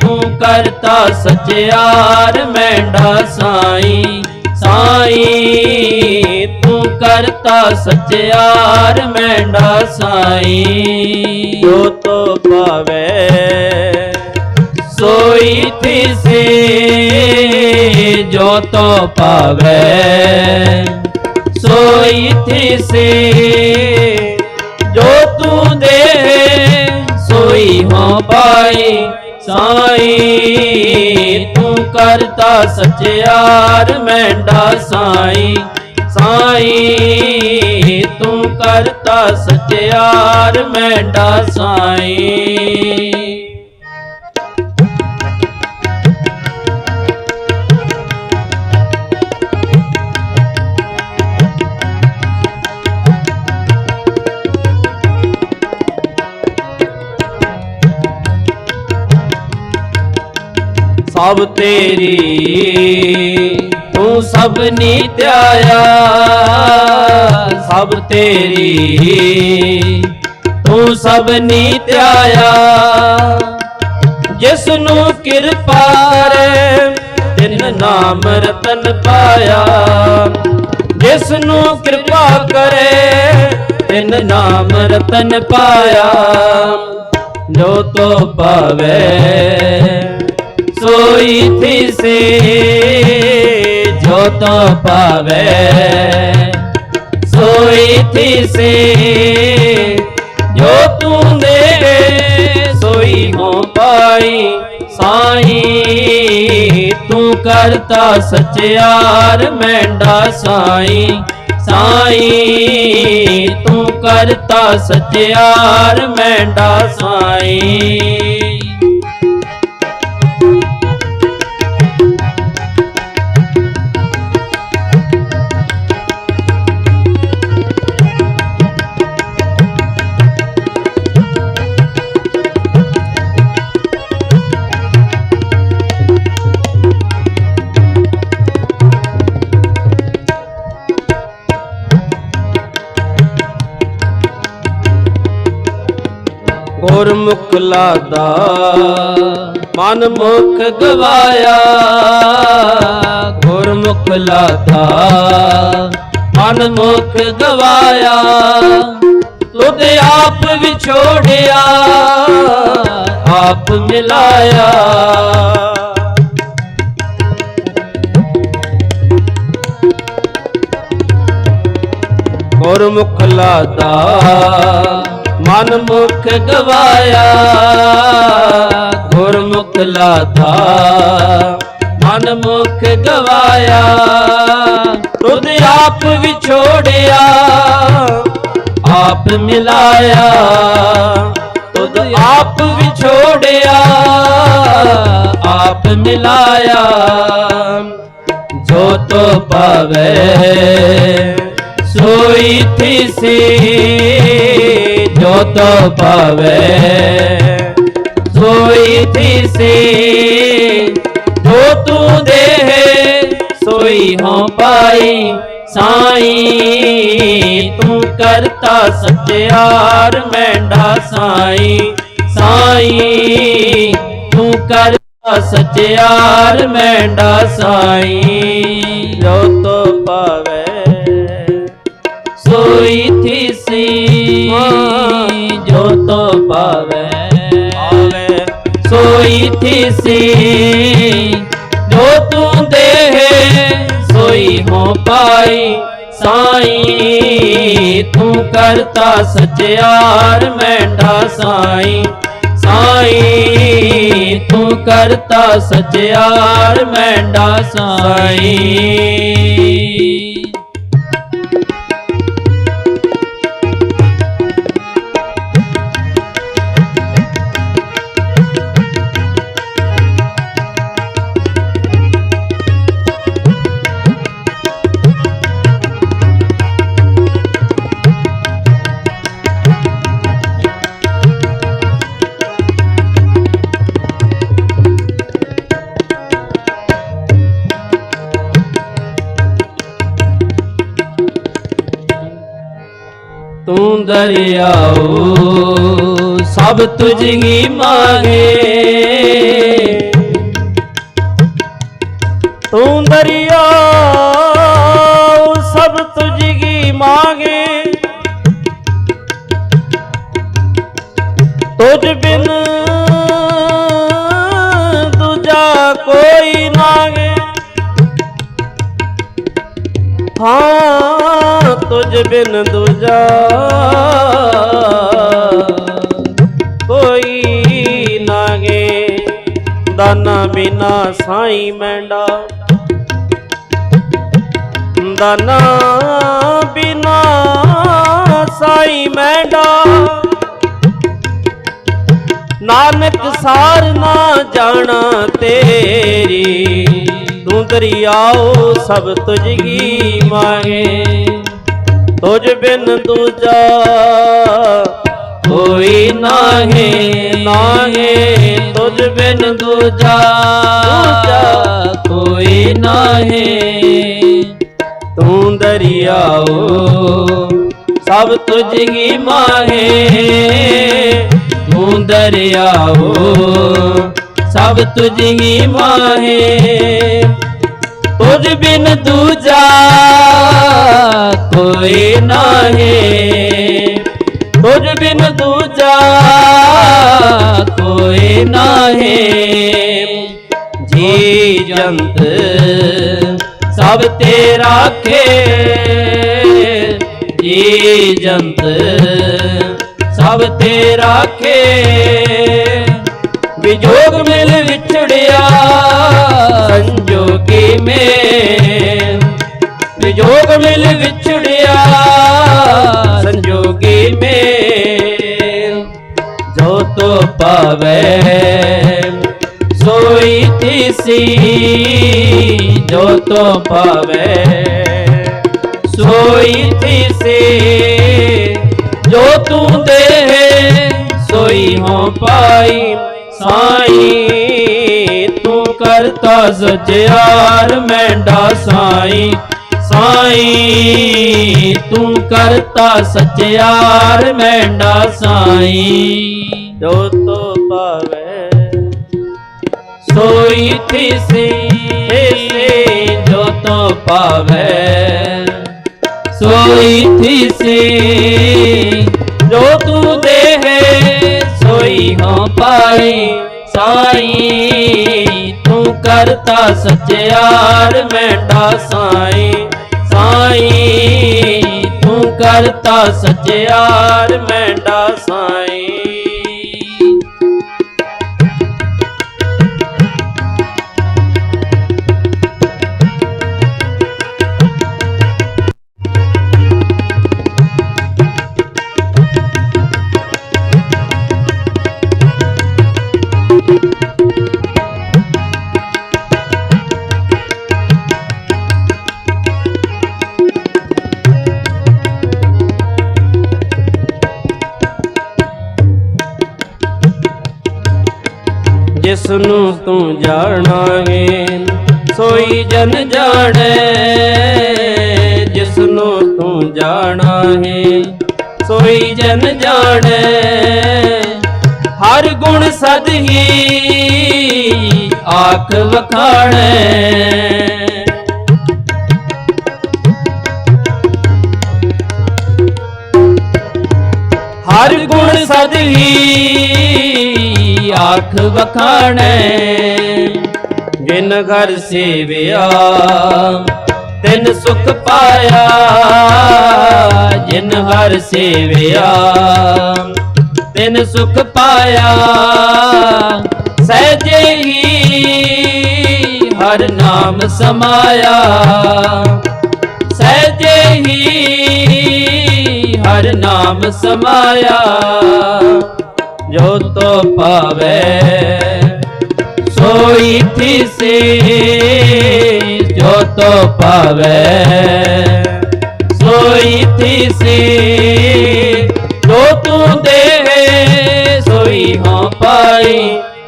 ਤੂੰ ਕਰਤਾ ਸਚਿਆਰ ਮੈਂਡਾ ਸਾਈ। ਸਾਈ ਤੂੰ ਕਰਤਾ ਸਚਿਆਰ ਮੈਂਡਾ ਸਾਈ। ਜੋ ਤੋ ਪਾਵੇ ਸੋਈ ਤਿਸੇ ਜੋ ਤੋ ਪਾਵੇ ਸੋਈ ਤਿਸੇ ਸੋਈ ਪਾਈ ਸਾਈ। ਤੂੰ ਕਰਤਾ ਸਚਿਆਰ ਮੈਂਡਾ ਸਾਈ। ਸਾਈ ਤੂੰ ਕਰਤਾ ਸਚਿਆਰ ਮੈਂਡਾ ਸਾਈ। ਸਭ ਤੇਰੀ, ਤੂੰ ਸਭ ਨੀ ਨੀਤਿਆਇਆ ਸਭ ਤੇਰੀ, ਤੂੰ ਸਭ ਨੀਤਿਆਇਆ ਜਿਸ ਨੂੰ ਕਿਰਪਾ ਰੇ, ਤਿਨ ਨਾਮ ਰਤਨ ਪਾਇਆ। ਜਿਸ ਨੂੰ ਕਿਰਪਾ ਕਰੇ, ਤਿਨ ਨਾਮ ਰਤਨ ਪਾਇਆ। ਜੋ ਤੋ ਪਾਵੇ ਸੋਈ ਥਿਸੇ ਜੋ ਤੋ ਪਾਵੇ ਸੋਈ ਥਿਸੇ ਜੋ ਤੂੰ ਦੇ, ਸੋਈ ਹੋ ਪਾਈ ਸਾਈ। ਤੂੰ ਕਰਤਾ ਸਚਿਆਰ, ਮੈਂਡਾ ਸਾਈ। ਸਾਈ, ਤੂੰ ਕਰਤਾ ਸਚਿਆਰ, ਮੈਂਡਾ ਸਾਈ। ਗੁਰਮੁਖ ਲਾਦਾ, ਮਨ ਮੁਖ ਗਵਾਇਆ। ਗੁਰਮੁਖ ਲਾਦਾ, ਮਨ ਮੁਖ ਗਵਾਇਆ। ਤੁਧ ਆਪ ਵਿਛੋੜਿਆ, ਆਪ ਮਿਲਾਇਆ। ਗੁਰਮੁਖ ਲਾਦਾ ਮਨ ਮੁਖ ਗਵਾਇਆ ਗੁਰਮੁਖ ਲਾਦਾ ਮਨ ਮੁਖ ਗਵਾਇਆ, ਤੁਧ ਆਪ ਵਿਛੋੜਿਆ, ਆਪ ਮਿਲਾਇਆ। ਤੁਧ ਆਪ ਵਿਛੋੜਿਆ, ਆਪ ਮਿਲਾਇਆ। ਜੋ ਤੋ ਪਾਵੇ ਸੋਈ ਥਿਸੇ ਜੋ ਤੋ ਪਾਵੇ ਸੋਈ ਥਿਸੇ ਜੋ ਤੂੰ ਦੇ ਸੋਈ ਹੋ ਪਾਈ। ਸਾਈ, ਤੂੰ ਕਰਤਾ ਸਚਿਆਰ ਮੈਂਡਾ ਸਾਈ। ਸਾਈ, ਤੂੰ ਕਰਤਾ ਸਚਿਆਰ ਮੈਂਡਾ ਸਾਈ। ਜੋ ਤੋ ਪਾਵੇ ਸੋਈ ਥਿਸੀ ਜੋ ਤੋ ਪਾਵੇ। ਆਵੇ। ਸੋਈ ਥਿਸੀ ਜੋ ਤੂੰ ਦੇ ਸੋਈ ਹੋ ਪਾਈ ਸਾਈ। ਤੂੰ ਕਰਤਾ ਸਚਿਆਰ ਮੈਂਡਾ ਸਾਈ। ਸਾਈ ਤੂੰ ਕਰਤਾ ਸਚਿਆਰ ਮੈਂਡਾ ਸਾਈ। ਦਰਿਆਓ, ਸਭ ਤੁਝ ਹੀ ਮਾਗੇ। ਤੂੰ ਦਰਿਆ ਸਭ ਤੁਝ ਕੀ ਮਾਂਗੇ। ਤੁਝ ਬਿਨ ਦੂਜਾ ਕੋਈ ਨਾਗੇ। ਹਾਂ ਤੁਝ ਬਿਨ ਦੂਜਾ। ਕੋਈ ਨਾਗੇ, ਦਾਨਾ ਬਿਨਾ ਸਾਈ ਮੈਂਡਾ। ਦਾਨਾ ਬਿਨਾ ਸਾਈ ਮੈਂਡਾ। ਨਾਨਕ ਸਾਰ ਨਾ ਜਾਣਾ ਤੇਰੀ, ਤੂੰ ਦਰਿਆਓ ਸਭ ਤੁਝਗੀ ਕੀ ਤੁਝ ਬਿਨ ਦੂਜਾ ਕੋਈ ਨਾਹੀ ਨਾਹੀ, ਤੁਝ ਬਿਨ ਦੂਜਾ ਕੋਈ ਨਾਹੀ। ਤੂੰ ਦਰਿਆਓ, ਸਭ ਤੁਝ ਹੀ ਮਾਹੇ। ਤੂੰ ਦਰਿਆਓ, ਸਭ ਤੁਝ ਹੀ ਮਾਹੇ। ਤੁਝ ਬਿਨ ਦੂਜਾ ਕੋਈ ਨਾਹੀ। ਤੁਝ ਬਿਨ ਦੂਜਾ ਕੋਈ ਨਾਹੀ। ਜੀ ਜੰਤ, ਸਭ ਤੇਰਾ ਖੇ। ਜੀ ਜੰਤ, ਸਭ ਤੇਰਾ ਖੇ। ਵਿਜੋਗ ਮਿਲ ਵਿਛੜਿਆ। ਸੰਜੋਗੀ ਮੇ ਵਿਜੋਗ ਮਿਲ ਵਿਛੜਿਆ, ਸੰਜੋਗੀ ਮੇ ਜੋ ਤੋ ਪਾਵੇ, ਸੋਈ ਤਿਸੀ, ਜੋ ਤੋ ਪਾਵੇ, ਸੋਈ ਤਿਸੀ। ਜੋ ਤੂੰ ਦੇ ਸੋਈ ਹੋ ਪਾਈ ਸਾਈ। ਕਰਤਾ ਸਚਿਆਰ ਮੈਂਡਾ ਸਾਈ ਸਾਈ ਤੂੰ ਕਰਤਾ ਸਚਿਆਰ ਮੈਂਡਾ ਸਾਈ। ਜੋ ਤੋ ਪਾਵੇ ਸੋਈ ਥਿਸੀ ਜੋ ਤੋ ਪਾਵੇ ਸੋਈ ਥਿਸੀ ਜੋ ਤੂੰ ਦੇਹ ਸੋਈ ਹੋ ਪਾਈ ਸਾਈ। ਤੂੰ ਕਰਤਾ ਸਚਿਆਰ ਮੈਂਡਾ ਸਾਈ ਸਾਈ। ਤੂੰ ਕਰਤਾ ਸਚਿਆਰ ਮੈਂਡਾ ਸਾਈ। ਜਿਸ ਨੂੰ ਤੂੰ ਜਾਣਾਂਗੇ। ਸੋਈ ਜਨ ਜਾਣੈ ਜਿਸ ਨੂੰ ਤੂੰ ਜਾਣਾ ਹੈ ਸੋਈ ਜਨ ਜਾਣੈ, ਹਰ ਗੁਣ ਸਦ ਹੀ ਆਖ ਵਖਾਣੈ। ਹਰ ਗੁਣ ਸਦ ਹੀ ਆਖ ਵਖਾਣੈ, ਜਿਨ ਘਰ ਸੇਵਿਆ, ਤਿਨ ਸੁਖ ਪਾਇਆ, ਜਿਨ ਹਰ ਸੇਵਿਆ, ਤਿਨ ਸੁਖ ਪਾਇਆ। ਸਹਿਜੇ ਹੀ ਹਰ ਨਾਮ ਸਮਾਇਆ। ਸਹਿਜੇ ਹੀ ਹਰ ਨਾਮ ਸਮਾਇਆ। ਜੋ ਤੋ ਪਾਵੇ, ਸੋਈ ਥਿਸੇ ਜੋ ਤੋ ਪਾਵੇ। ਸੋਈ ਥਿਸੇ ਜੋ ਤੂੰ ਦੇ, ਸੋਈ ਹੋ ਪਾਈ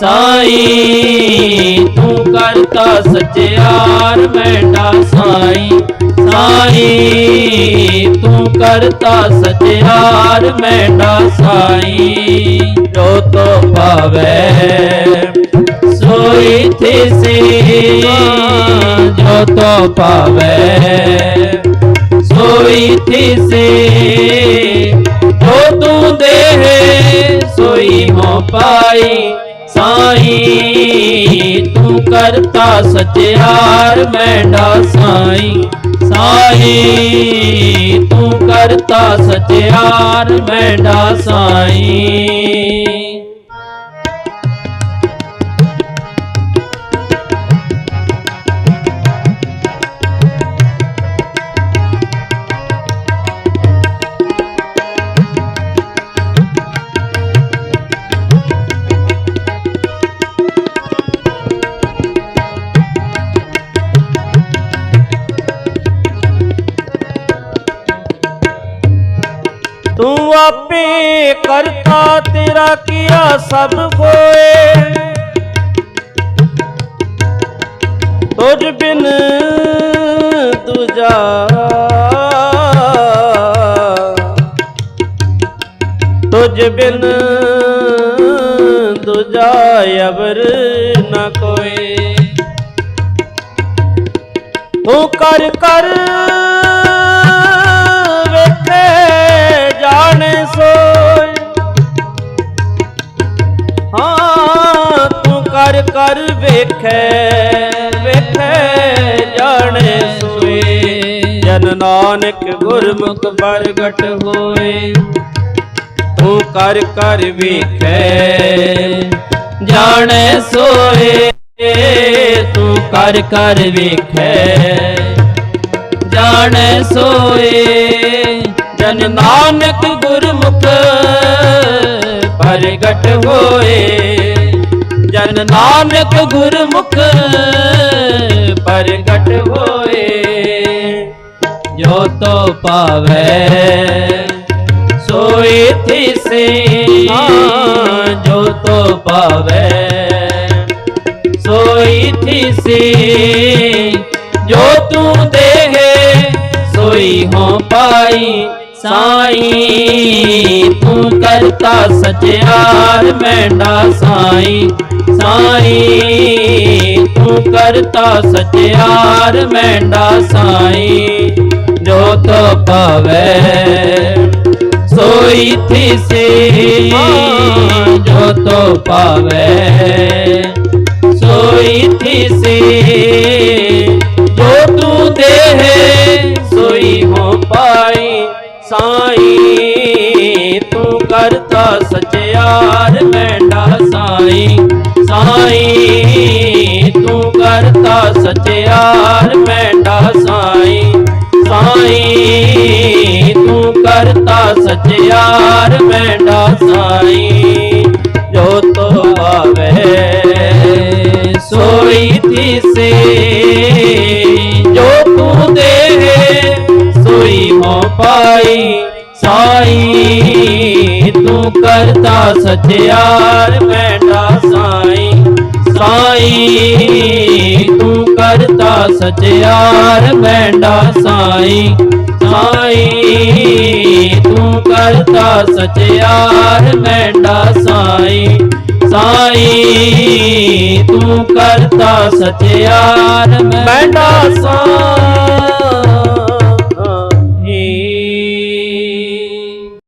ਸਾਈ। ਕਰਤਾ ਸਚਿਆਰ ਮੈਂਡਾ ਸਾਈ ਸਾਈ। ਤੂੰ ਕਰਤਾ ਸਚਿਆਰ ਮੈਂਡਾ ਸਾਈ। ਜੋ ਤੋ ਪਾਵੇ ਸੋਈ ਥਿਸੀ ਜੋ ਤੋ ਪਾਵੇ ਸੋਈ ਥਿਸੀ ਜੋ ਤੂੰ ਦੇਹ, ਸੋਈ ਹੋ ਪਾਈ, ਸਾਈ। ਕਰਤਾ ਸਚਿਆਰ ਮੈਂਡਾ ਸਾਈ ਸਾਈ ਤੂੰ ਕਰਤਾ ਸਚਿਆਰ ਮੈਂਡਾ ਸਾਈ ਆਪੇ ਕਰਤਾ ਤੇਰਾ ਕੀਆ ਸਭ ਕੋਏ ਤੁਝ ਬਿਨ ਦੂਜਾ ਤੁਝ ਬਿਨ ਦੂਜਾ ਅਵਰ ਨ ਕੋਏ। ਤੂੰ ਕਰ ਕਰ ਜਾਣੇ ਸੋਏ। ਹਾਂ, ਤੂੰ ਕਰ ਕਰ ਵੇਖੇ ਵੇਖੇ ਜਾਣੇ ਸੋਏ। ਜਨ ਨਾਨਕ ਗੁਰਮੁਖ ਪ੍ਰਗਟ ਹੋਏ। ਤੂੰ ਕਰ ਕਰ ਵੇਖੇ, ਜਾਣੇ ਸੋਏ। ਤੂੰ ਕਰ ਕਰ ਵੇਖੈ, ਜਾਣੇ ਸੋਏ। ਜਨ ਨਾਨਕ ਗੁਰਮੁਖ ਪ੍ਰਗਟ ਹੋਏ। ਜਨ ਨਾਨਕ ਗੁਰਮੁਖ ਪ੍ਰਗਟ ਹੋਏ। ਜੋ ਤੋ ਪਾਵੇ, ਸੋਈ ਥਿਸੇ ਹਾਂ ਜੋ ਤੋ ਪਾਵੇ, ਸੋਈ ਥਿਸੇ ਜੋ ਤੂੰ ਦੇਹ, ਸੋਈ ਹੋ ਪਾਈ। ਸਾਈ। ਤੂੰ ਕਰਤਾ ਸਚਿਆਰ ਮੈਂਡਾ ਸਾਈ। ਸਾਈ। ਤੂੰ ਕਰਤਾ ਸਚਿਆਰ ਮੈਂਡਾ ਸਾਈ। ਜੋ ਤੋ ਪਾਵੇ ਸੋਈ ਥਿਸੇ। ਜੋ ਤੋ ਪਾਵੇ ਸੋਈ ਥਿਸੇ। ਸਾਈ, ਤੂੰ ਕਰਤਾ ਸਚਿਆਰ ਮੈਂਡਾ ਸਾਈ। ਸਾਈ, ਤੂੰ ਕਰਤਾ ਸਚਿਆਰ ਮੈਂਡਾ ਸਾਈ। ਸਾਈ, ਤੂੰ ਕਰਤਾ ਸਚਿਆਰ ਮੈਂਡਾ ਸਾਈ। ਜੋ ਤੋ ਆਵੇ, ਸੋਈ ਥਿਸੇ ਸੋਈ ਪਾਈ ਸਾਈ। ਤੂੰ ਕਰਤਾ ਸਚਿਆਰ ਮੈਂਡਾ ਸਾਈ। ਸਾਈ, ਤੂੰ ਕਰਤਾ ਸਚਿਆਰ ਮੈਂਡਾ ਸਾਈ। ਸਾਈ, ਤੂੰ ਕਰਤਾ ਸਚਿਆਰ ਮੈਂਡਾ ਸਾਈ। ਸਾਈ, ਤੂੰ ਕਰਤਾ ਸਚਿਆਰ ਮੈਂਡਾ ਮੈਂਡਾ ਸਾਈ।